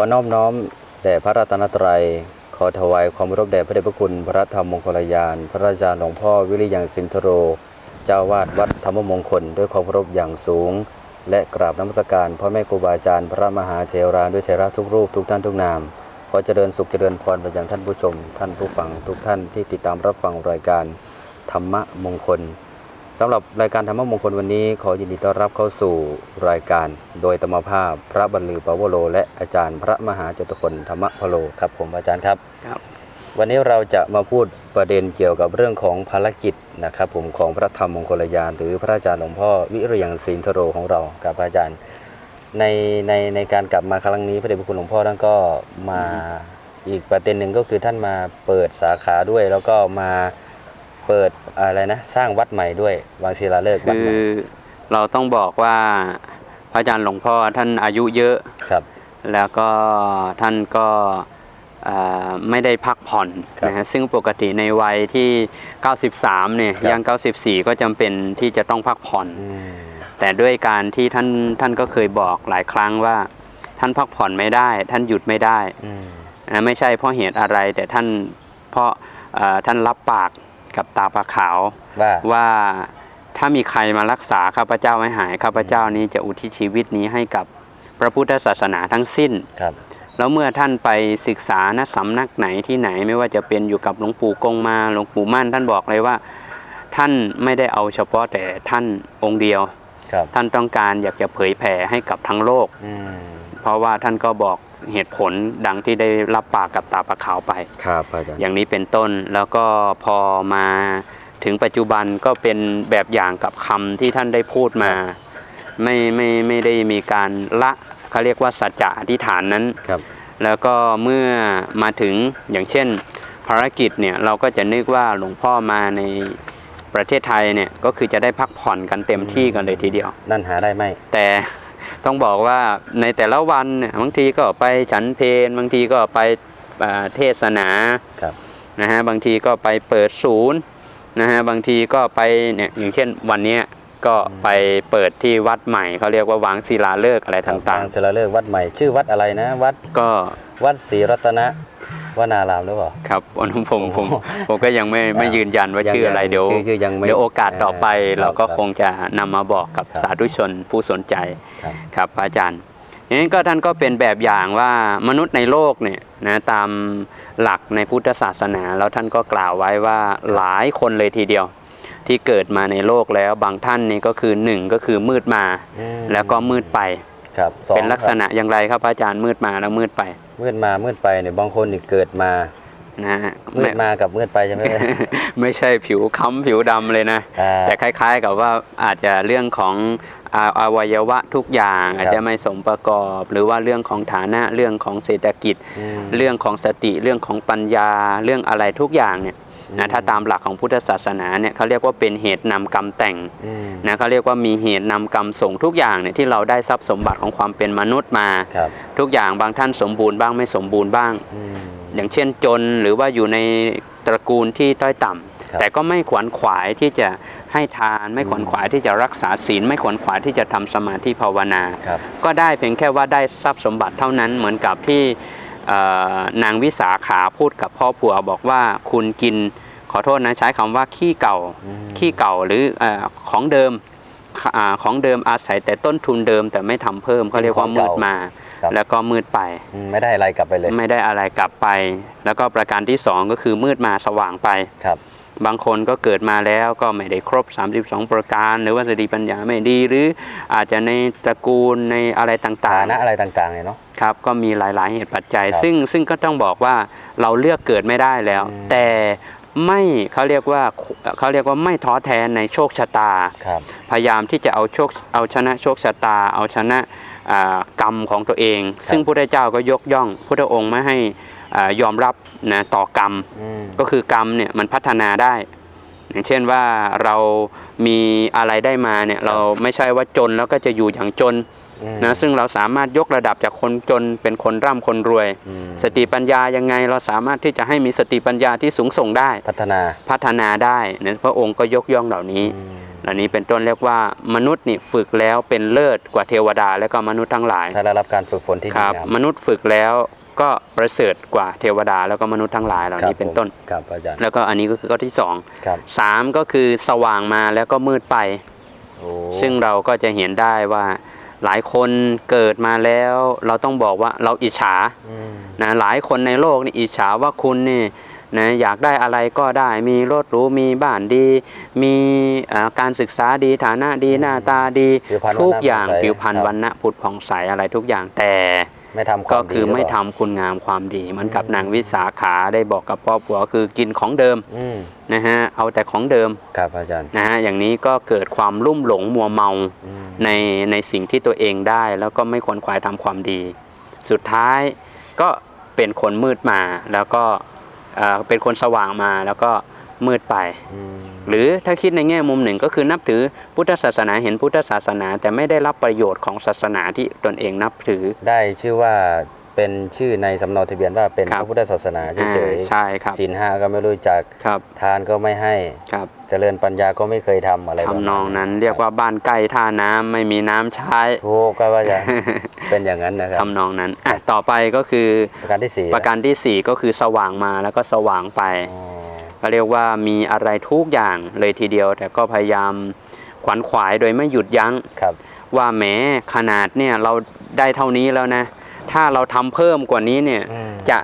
อน้อมน้อมแด่พระรัตนตรัย ขอถวายความเคารพแด่พระเดชพระคุณ พระธรรมมงคลยาน พระราชาหลวงพ่อวิริยังสินทโร เจ้าวาดวัดธรรมมงคล ด้วยความเคารพอย่างสูง และกราบนมัสการพ่อแม่ครูบาอาจารย์ พระมหาเทราด้วยเทระทุกรูปทุกท่านทุกนาม ขอเจริญสุขเจริญพรไปยังท่านผู้ชม ท่านผู้ฟังทุกท่านที่ติดตามรับฟังรายการธรรมมงคล สำหรับรายการธรรมมงคลวันนี้ ขอยินดีต้อนรับเข้าสู่รายการ โดยธรรมภาพพระบรรลือปวโรและอาจารย์พระมหาจตุพลธรรมพโลครับผมอาจารย์ครับครับ วันนี้เราจะมาพูดประเด็นเกี่ยวกับเรื่องของภารกิจนะครับผมของพระธรรมมงคลยานหรือพระอาจารย์หลวงพ่อวิริยังศินทโรของเราครับอาจารย์ ในในในการกลับมาครั้งนี้พระเดชพระคุณหลวงพ่อท่านก็มาอีกประเด็นหนึ่งก็คือท่านมาเปิดสาขาด้วยแล้วก็มา เปิดอะไรนะสร้างวัดใหม่ด้วยวางศิลาฤกษ์วัดคืใหม่อเราต้องบอกว่าพระอาจารย์หลวงพ่อท่านอายุเยอะ ครับ แล้วก็ท่านก็เอ่อไม่ได้พักผ่อนครับนะฮะซึ่งปกติในวัยที่ 93 เนี่ยครับ ย่าง 94 ก็จำเป็นที่จะต้องพักผ่อน อืมแต่ด้วยการที่ท่านท่านก็เคยบอกหลายครั้งว่า ท่านพักผ่อนไม่ได้ ท่านหยุดไม่ได้อืมนะไม่ใช่เพราะเหตุอะไร แต่ท่านเพราะเอ่อท่านรับปาก กับตาปลาขาวว่าว่าถ้ามีใครมารักษาข้าพเจ้าให้หายข้าพเจ้านี้จะอุทิศชีวิตนี้ให้กับพระพุทธศาสนาทั้งสิ้นครับ แล้วเมื่อท่านไปศึกษาณสำนักไหนที่ไหนไม่ว่าจะเป็นอยู่กับหลวงปู่กงมาหลวงปู่มั่นท่านบอกเลยว่า ท่านไม่ได้เอาเฉพาะแต่ท่านองค์เดียวครับท่านต้องการอยากจะเผยแผ่ให้กับทั้งโลกอืมเพราะว่าท่านก็บอก เหตุผลดังที่ได้รับปากกับตาปะขาวไป ครับอาจารย์ อย่างนี้เป็นต้นแล้วก็พอมาถึงปัจจุบันก็เป็นแบบอย่างกับคำที่ท่านได้พูดมา ไม่ไม่ไม่ได้มีการละเขาเรียกว่าสัจจะอธิษฐานนั้น ครับ แล้วก็เมื่อมาถึงอย่างเช่น ภารกิจเนี่ยเราก็จะนึกว่าหลวงพ่อมาในประเทศไทยเนี่ยก็คือจะได้พักผ่อนกันเต็มที่กันเลยทีเดียว นั่นหาได้ไหมแต่ ต้องบอกว่าในแต่ละวันเนี่ยบางทีก็ไปฉันเพลบางทีก็ไปเอ่อเทศนาครับนะฮะบางทีก็ไปเปิดศูนย์นะฮะบางทีก็ไปเนี่ยอย่างเช่นวันเนี้ยก็ไปเปิดที่วัดใหม่เขาเรียกว่าวางศิลาฤกษ์อะไรครับต่างทศิลาฤกษ์วัดใหม่ชื่อวัดอะไรนะ วัดๆก็วัดศรีรัตนะ วนารามหรือเปล่า ครับวันนี้ผมผมโอ้โหผมก็ยังไม่ไม่ยืนยันว่าชื่ออะไรเดี๋ยวชื่อชื่อยังไม่เดี๋ยวโอกาสต่อไปอ่าเราก็ครับคงจะนำมาบอกกับครับสาธุชนผู้สนใจครับครับพระอาจารย์อย่างนี้ก็ท่านก็เป็นแบบอย่างว่ามนุษย์ในโลกเนี่ยนะตามหลักในพุทธศาสนา แล้วท่านก็กล่าวไว้ว่าหลายคนเลยทีเดียว ที่เกิดมาในโลกแล้วบางท่านนี่ก็คือหนึ่งก็คือมืดมาอืมแล้วก็มืดไป ครับสองเป็นลักษณะอย่างไรครับพระอาจารย์มืดมาแล้วมืดไป มืดมามืดไปเนี่ยบางคนนี่เกิดมานะฮะมืดมากับมืดไปใช่ไหมไม่ใช่ผิวค้ำผิวดำเลยนะอ่าแต่คล้าย ๆ กับว่าอาจจะเรื่องของอาอวัยวะทุกอย่างอาจจะไม่สมประกอบ หรือว่าเรื่องของฐานะเรื่องของเศรษฐกิจมเรื่องของสติเรื่องของปัญญาเรื่องอะไรทุกอย่างเนี่ยอื นะถ้าตามหลักของพุทธศาสนาเนี่ยเขาเรียกว่าเป็นเหตุนำกรรมแต่งอืมนะเขาเรียกว่ามีเหตุนำกรรมส่งทุกอย่างเนี่ยที่เราได้ทรัพย์สมบัติของความเป็นมนุษย์มาครับทุกอย่างบางท่านสมบูรณ์บ้างไม่สมบูรณ์บ้างอืมอย่างเช่นจนหรือว่าอยู่ในตระกูลที่ต้อยต่ำครับแต่ก็ไม่ขวนขวายที่จะให้ทานไม่ขวนขวายที่จะรักษาศีลไม่ขวนขวายที่จะทำสมาธิภาวนาครับก็ได้เพียงแค่ว่าได้ทรัพย์สมบัติเท่านั้นเหมือนกับที่เอ่อนางวิสาขาพูดกับพ่อผัวบอกว่าคุณกิน ขอโทษนะใช้คำว่าขี้เก่าอืมขี้เก่าหรือเออของเดิมอ่าของเดิมอาศัยแต่ต้นทุนเดิมแต่ไม่ทำเพิ่มเขาเรียกว่ามืดมาครับแล้วก็มืดไปอืมไม่ได้อะไรกลับไปเลย ไม่ได้อะไรกลับไป แล้วก็ประการที่สองก็คือมืดมาสว่างไปครับ บางคนก็เกิดมาแล้วก็ไม่ได้ครบ 32 ประการ หรือว่าสติปัญญาไม่ดีหรืออาจจะในตระกูลในอะไรต่าฐางนะอะไรต่างๆเนี่ยเนาะๆครับก็มีหลายๆเหตุปัจจัยครับซึ่งซึ่งก็ต้องบอกว่าเราเลือกเกิดไม่ได้แล้วอืมแต่ ไม่เขาเรียกว่าเขาเรียกว่าไม่ท้อแท้ในโชคชะตาครับพยายามที่จะเอาโชคเอาชนะโชคชะตา เอาชนะอ่ากรรมของตัวเอง ซึ่งพระเจ้าก็ยกย่องพุทธองค์ไม่ให้อายอมรับนะต่อกรรมอืมก็คือกรรมเนี่ยมันพัฒนาได้ อย่างเช่นว่าเรามีอะไรได้มาเนี่ยเราไม่ใช่ว่าจนแล้วก็จะอยู่อย่างจนอืม นะซึ่งเราสามารถยกระดับจากคนจนเป็นคนร่ำคนรวยอืมสติปัญญายังไงเราสามารถที่จะให้มีสติปัญญาที่สูงส่งได้พัฒนาพัฒนาได้นะพระองค์ก็ยกย่องเหล่านี้อืมเหล่านี้เป็นต้นเรียกว่ามนุษย์นี่ฝึกแล้วเป็นเลิศกว่าเทวดาและก็มนุษย์ทั้งหลายถ้าได้รับการฝึกฝนที่คดีรับงามมนุษย์ฝึกแล้วก็ประเสริฐกว่าเทวดาแล้วก็มนุษย์ทั้งหลายเหล่าครับนี้เป็นผมต้นครับอาจารย์แล้วก็อันนี้ก็คือข้อที่สองครับสามก็คือสว่างมาแล้วก็มืดไปโอ้ซึ่งเราก็จะเห็นได้ว่า หลายคนเกิดมาแล้ว เราต้องบอกว่าเราอิจฉาอืมนะหลายคนในโลกนี่อิจฉาว่าคุณนี่นะอยากได้อะไรก็ได้มีรถหรูมีบ้านดี มีเอ่อการศึกษาดีฐานะดีหน้าตาดีผิวพรรณทุกอย่างวันนะผิวพรรณครับวันนะผุดผ่องใสอะไรทุกอย่างแต่ ไม่ทำควาก็มดีคือไม่หรืเปทำล่าคุณงามความดีเหมือนกับอืมนางวิสาขาได้บอกกับพ่อผัวคือกินของเดิมอืมนะฮะเอาแต่ของเดิมครับอาจารย์นะฮะอย่างนี้ก็เกิดความลุ่มหลงมัวเมาอืมในในสิ่งที่ตัวเองได้ แล้วก็ไม่ขวนขวายทำความดี สุดท้ายก็เป็นคนมืดมาแล้วก็เอ่อเป็นคนสว่างมาแล้วก็ มืดไปอืมหรือถ้าคิดในแง่มุมหนึ่งก็คือนับถือพุทธศาสนาเห็นพุทธศาสนา แต่ไม่ได้รับประโยชน์ของศาสนาที่ตนเองนับถือ ได้ชื่อว่าเป็นชื่อในสำเนาทะเบียนว่าเป็นครัพบระพุทธศาสนาอ่าเฉยใช่ครับๆศีลห้าก็ไม่รู้จักครับทานก็ไม่ให้ครับเจริญปัญญาก็ไม่เคยทำอะไรประมาณทำนองนั้น เรียกว่าบ้านใกล้ท่าน้ำไม่มีน้ำใช้ถูกก็ว่าจะเป็นอย่างนั้นนะครับทำนองนั้นอะต่อไปก็คือประการที่สี่ประการที่สี่ก็คือสว่างมาแล้วก็สว่างไปอ๋อ ก็เรียกว่ามีอะไรทุกอย่างเลยทีเดียว แต่ก็พยายามขวัญขวายโดยไม่หยุดยั้งครับ ว่าแหมขนาดเนี่ยเราได้เท่านี้แล้วนะ ถ้าเราทำเพิ่มกว่านี้เนี่ยอืมจะ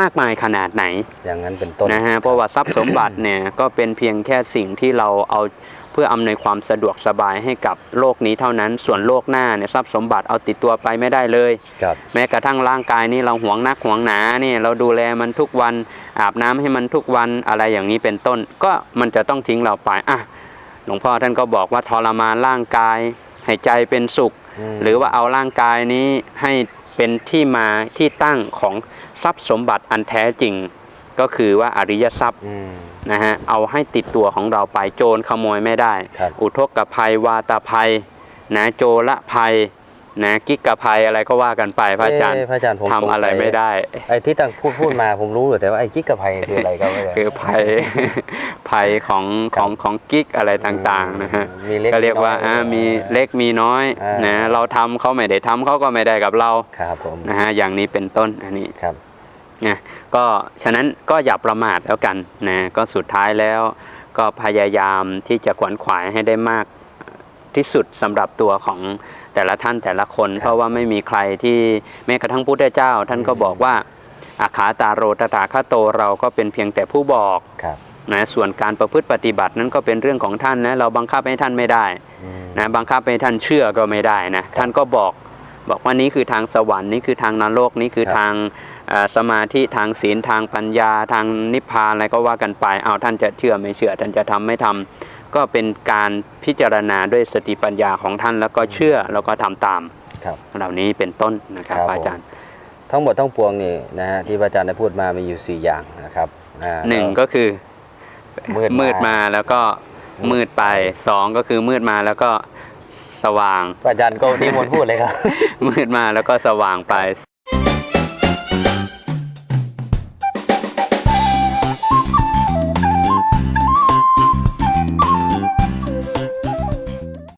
มากมายขนาดไหน อย่างนั้นเป็นต้นนะฮะเพราะว่าทรัพย์สมบัติเนี่ยก็เป็นเพียงแค่สิ่งที่เราเอา เพื่ออำนวยความสะดวกสบายให้กับโลกนี้เท่านั้น ส่วนโลกหน้าเนี่ยทรัพย์สมบัติเอาติดตัวไปไม่ได้เลยครับแม้กระทั่งร่างกายนี่เราหวงนักหวงหนาเนี่ยเราดูแลมันทุกวันอาบน้ำให้มันทุกวันอะไรอย่างนี้เป็นต้น ก็มันจะต้องทิ้งเราไปอะหลวงพ่อท่านก็บอกว่าทรมานร่างกายให้ใจเป็นสุขมหรือว่าเอาร่างกายนี้ให้เป็นที่มาที่ตั้งของทรัพย์สมบัติอันแท้จริง ก็คือว่าอริยทรัพย์อืมนะฮะเอาให้ติดตัวของเราไปโจรขโมยไม่ได้ครับอุทกภัยวาตภัยนะโจรภัยนะกิกภัยอะไรก็ว่ากันไปพระอาจารย์เพระอาจารย์ผมทำอะไรสงสัยไม่ได้ไอ้ที่ตั้งพูดพูดมาผมรู้อยู่แต่ว่าไอ้กิ๊กกับไพคืออะไรครับอาจารย์คือภัยภัยของครัขบองของกิ๊กอะไรต่างๆนะฮะมีเล็กก็เรียกว่าน้ออ่ามีเล็กมีน้อยอ่านนะเราทำเขาไม่ได้ทำเขาก็ไม่ได้กับเราครับผมนะฮะอย่างนี้เป็นต้นอันนี้ครับ นะก็ฉะนั้นก็อย่าประมาทแล้วกันนะก็สุดท้ายแล้วก็พยายามที่จะขวนขวายให้ได้มากที่สุดสำหรับตัวของแต่ละท่านแต่ละคนครับเพราะว่าไม่มีใครที่แม้กระทั่งพุทธเจ้า ท่านก็อืมบอกว่าอาขาตาโรตถาคโตเราก็เป็นเพียงแต่ผู้บอกครับนะส่วนการประพฤติปฏิบัตินั้นก็เป็นเรื่องของท่านนะเราบังคับให้ท่านไม่ได้อืมนะบังคับให้ท่านเชื่อก็ไม่ได้นะท่านก็บอกบอกว่านี้คือทางสวรรค์นี่คือทางนรกนี่คือครับทางเอ่อ สมาธิทางศีลทางปัญญาทางนิพพานอะไรก็ว่ากันไปเอาท่านจะเชื่อไม่เชื่อ ท่านจะทำไม่ทำก็เป็นการพิจารณาด้วยสติปัญญาของท่านแล้วก็เชื่อแล้วก็ทำตามครับเหล่านี้เป็นต้นนะครับครับอาจารย์ทั้งหมดทั้งปวงนี่นะฮะที่พระอาจารย์ได้พูดมามีอยู่สี่อย่างนะครับอ่าหนึ่งก็คือมืดมามืดมาแล้วก็มืดไปสองก็คือมืดมาแล้วก็สว่างพระอาจารย์ก็นิมนต์พูดเลยครับ มืดมาแล้วก็สว่างไป